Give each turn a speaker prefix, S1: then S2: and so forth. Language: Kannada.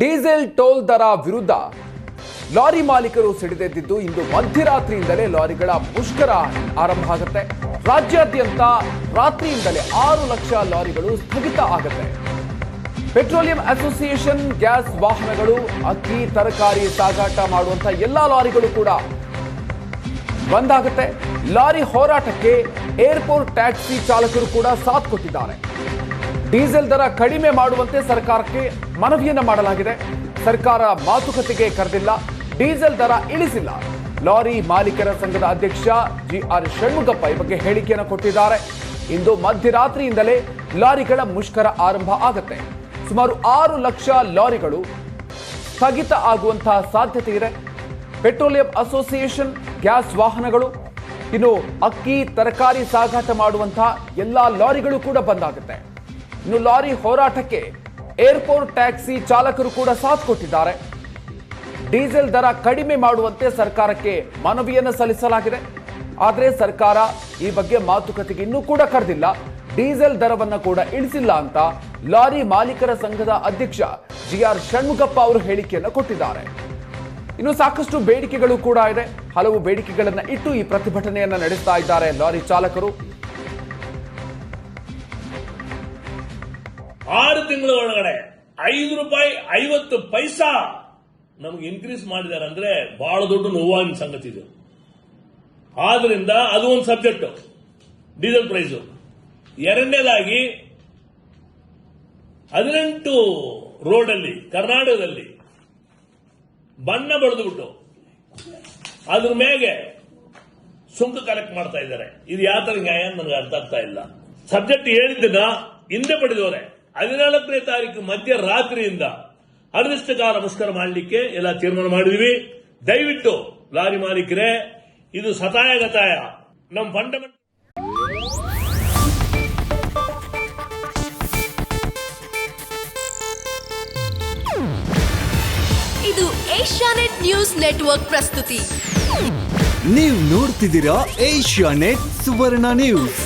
S1: ಡೀಸೆಲ್ ಟೋಲ್ ದರ ವಿರುದ್ಧ ಲಾರಿ ಮಾಲೀಕರು ಸಿಡಿದೆದ್ದಿದ್ದು ಇಂದು ಮಧ್ಯರಾತ್ರಿಯಿಂದಲೇ ಲಾರಿಗಳ ಮುಷ್ಕರ ಆರಂಭ ಆಗುತ್ತೆ ರಾಜ್ಯಾದ್ಯಂತ ರಾತ್ರಿಯಿಂದಲೇ ಆರು ಲಕ್ಷ ಲಾರಿಗಳು ಸ್ಥಗಿತ ಆಗುತ್ತೆ. ಪೆಟ್ರೋಲಿಯಂ ಅಸೋಸಿಯೇಷನ್ ಗ್ಯಾಸ್ ವಾಹನಗಳು ಅಕ್ಕಿ ತರಕಾರಿ ಸಾಗಾಟ ಮಾಡುವಂತಹ ಎಲ್ಲಾ ಲಾರಿಗಳು ಕೂಡ ಬಂದಾಗುತ್ತೆ. ಲಾರಿ ಹೋರಾಟಕ್ಕೆ ಏರ್ಪೋರ್ಟ್ ಟ್ಯಾಕ್ಸಿ ಚಾಲಕರು ಕೂಡ ಸಾಥ್ ಕೊಟ್ಟಿದ್ದಾರೆ. ಡೀಸೆಲ್ ದರ ಕಡಿಮೆ ಮಾಡುವಂತೆ ಸರ್ಕಾರಕ್ಕೆ ಮನವಿಯನ್ನ ಮಾಡಲಾಗಿದೆ. ಸರ್ಕಾರ ಮಾತುಕತೆಗೆ ಕರೆದಿಲ್ಲ, ಡೀಸೆಲ್ ದರ ಇಳಿಸಿಲ್ಲ. ಲಾರಿ ಮಾಲೀಕರ ಸಂಘದ ಅಧ್ಯಕ್ಷ ಜಿ ಆರ್ ಷಣ್ಮುಗಪ್ಪ ಈ ಬಗ್ಗೆ ಹೇಳಿಕೆಯನ್ನು ಕೊಟ್ಟಿದ್ದಾರೆ. ಇಂದು ಮಧ್ಯರಾತ್ರಿಯಿಂದಲೇ ಲಾರಿಗಳ ಮುಷ್ಕರ ಆರಂಭ ಆಗುತ್ತೆ. ಸುಮಾರು ಆರು ಲಕ್ಷ ಲಾರಿಗಳು ಸ್ಥಗಿತ ಆಗುವಂತಹ ಸಾಧ್ಯತೆ ಇದೆ. ಪೆಟ್ರೋಲಿಯಂ ಅಸೋಸಿಯೇಷನ್, ಗ್ಯಾಸ್ ವಾಹನಗಳು, ಇನ್ನು ಅಕ್ಕಿ, ತರಕಾರಿ ಸಾಗಾಟ ಮಾಡುವಂತಹ ಎಲ್ಲಾ ಲಾರಿಗಳು ಕೂಡ ಬಂದಾಗುತ್ತೆ ಇನ್ನು ಲಾರಿ ಹೋರಾಟಕ್ಕೆ ಏರ್ಪೋರ್ಟ್ ಟ್ಯಾಕ್ಸಿ ಚಾಲಕರು ಕೂಡ ಸಾಥ್ ಕೊಟ್ಟಿದ್ದಾರೆ. ಡೀಸೆಲ್ ದರ ಕಡಿಮೆ ಮಾಡುವಂತೆ ಸರ್ಕಾರಕ್ಕೆ ಮನವಿಯನ್ನು ಸಲ್ಲಿಸಲಾಗಿದೆ. ಆದರೆ ಸರ್ಕಾರ ಈ ಬಗ್ಗೆ ಮಾತುಕತೆಗೆ ಇನ್ನೂ ಕೂಡ ಕರೆದಿಲ್ಲ. ಡೀಸೆಲ್ ದರವನ್ನ ಕೂಡ ಇಳಿಸಿಲ್ಲ ಅಂತ ಲಾರಿ ಮಾಲೀಕರ ಸಂಘದ ಅಧ್ಯಕ್ಷ ಜಿ ಆರ್ ಷಣ್ಮುಖಪ್ಪ ಅವರು ಹೇಳಿಕೆಯನ್ನು ಕೊಟ್ಟಿದ್ದಾರೆ. ಇನ್ನು ಸಾಕಷ್ಟು ಬೇಡಿಕೆಗಳು ಕೂಡ ಇದೆ. ಹಲವು ಬೇಡಿಕೆಗಳನ್ನ ಇಟ್ಟು ಈ ಪ್ರತಿಭಟನೆಯನ್ನ ನಡೆಸ್ತಾ ಇದ್ದಾರೆ ಲಾರಿ ಚಾಲಕರು.
S2: ಆರು ತಿಂಗಳ ಒಳಗಡೆ ಐದು ರೂಪಾಯಿ ಐವತ್ತು ಪೈಸಾ ನಮ್ಗೆ ಇನ್ಕ್ರೀಸ್ ಮಾಡಿದ್ದಾರೆ ಅಂದ್ರೆ ಬಹಳ ದೊಡ್ಡ ನೋವಾಗಿನ ಸಂಗತಿ ಇದು. ಆದ್ರಿಂದ ಅದು ಒಂದು ಸಬ್ಜೆಕ್ಟ್ ಡೀಸೆಲ್ ಪ್ರೈಸು ಎರಡನೇದಾಗಿ ಹದಿನೆಂಟು ರೋಡಲ್ಲಿ, ಕರ್ನಾಟಕದಲ್ಲಿ ಬಣ್ಣ ಬಡಿದ್ಬಿಟ್ಟು ಅದ್ರ ಮೇಲೆ ಸುಂಕ ಕಲೆಕ್ಟ್ ಮಾಡ್ತಾ ಇದ್ದಾರೆ. ಇದು ಯಾವ ತರ ನ್ಯಾಯ ನನಗೆ ಅರ್ಥ ಆಗ್ತಾ ಇಲ್ಲ. ಸಬ್ಜೆಕ್ಟ್ ಹೇಳಿದ್ದನ್ನ ಹಿಂದೆ ಪಡೆದವರೆ. ಹದಿನಾಲ್ಕನೇ ತಾರೀಕು ಮಧ್ಯರಾತ್ರಿಯಿಂದ ಅನಿರ್ದಿಷ್ಟಕಾಲ ಮುಷ್ಕರ ಮಾಡಲಿಕ್ಕೆ ಎಲ್ಲ ತೀರ್ಮಾನ ಮಾಡಿದ್ವಿ. ದಯವಿಟ್ಟು ಲಾರಿ ಮಾಲೀಕರೇ ಇದು ಸತಾಯ ಗತಾಯ. ನಮ್ಮ ಫಂಡಮೆಂಟ್
S3: ಇದು ಏಷ್ಯಾನೆಟ್ ನ್ಯೂಸ್ ನೆಟ್ವರ್ಕ್ ಪ್ರಸ್ತುತಿ.
S4: ನೀವು ನೋಡ್ತಿದ್ದೀರಾ ಏಷ್ಯಾ ನೆಟ್ ಸುವರ್ಣ ನ್ಯೂಸ್.